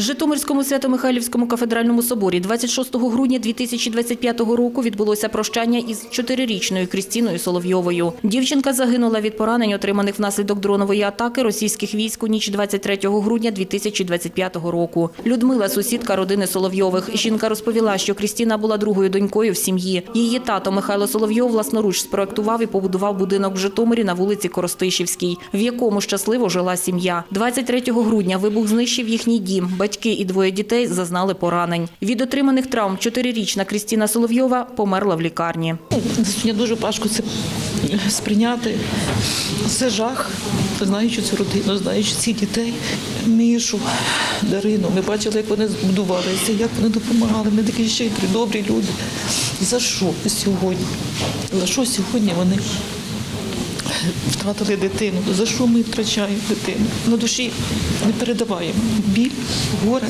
Житомирському Свято-Михайлівському кафедральному соборі 26 грудня 2025 року відбулося прощання із чотирирічною Крістіною Соловйовою. Дівчинка загинула від поранень, отриманих внаслідок дронової атаки російських військ у ніч 23 грудня 2025 року. Людмила, сусідка родини Соловйових. Жінка розповіла, що Крістіна була другою донькою в сім'ї. Її тато Михайло Соловйов власноруч спроектував і побудував будинок в Житомирі на вулиці Коростишівській, в якому щасливо жила сім'я. 23 грудня вибух знищив їхній дім. Батьки і двоє дітей зазнали поранень. Від отриманих травм чотирирічна Крістіна Соловйова померла в лікарні. Сьогодні дуже важко це сприйняти. Це жах, знаючи цю родину, знаючи цих дітей. Мішу, Дарину. Ми бачили, як вони збудувалися, як вони допомагали. Ми такі щедрі, добрі люди. За що сьогодні? За що сьогодні вони втратили дитину? За що ми втрачаємо дитину? На душі не передаваємо. Біль, горе,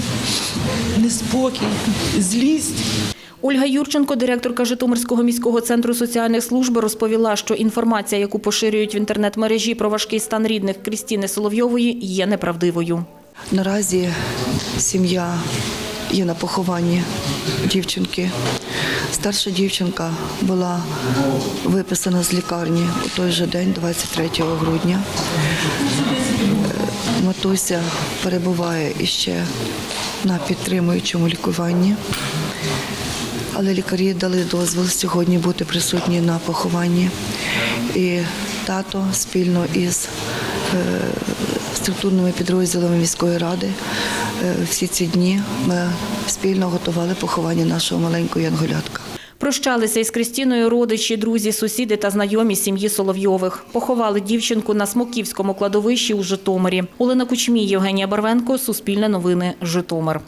неспокій, злість. Ольга Юрченко, директорка Житомирського міського центру соціальних служб, розповіла, що інформація, яку поширюють в інтернет-мережі про важкий стан рідних Крістіни Соловйової, є неправдивою. Наразі сім'я є на похованні дівчинки. Старша дівчинка була виписана з лікарні у той же день, 23 грудня. Е, Матуся перебуває іще на підтримуючому лікуванні. Але лікарі дали дозвіл сьогодні бути присутні на похованні. І тато спільно із структурними підрозділами міської ради е, всі ці дні ми спільно готували поховання нашого маленького янголятка. Прощалися із Крістіною родичі, друзі, сусіди та знайомі сім'ї Соловйових. Поховали дівчинку на Смоківському кладовищі у Житомирі. Олена Кучмій, Євгенія Барвенко, Суспільне новини, Житомир.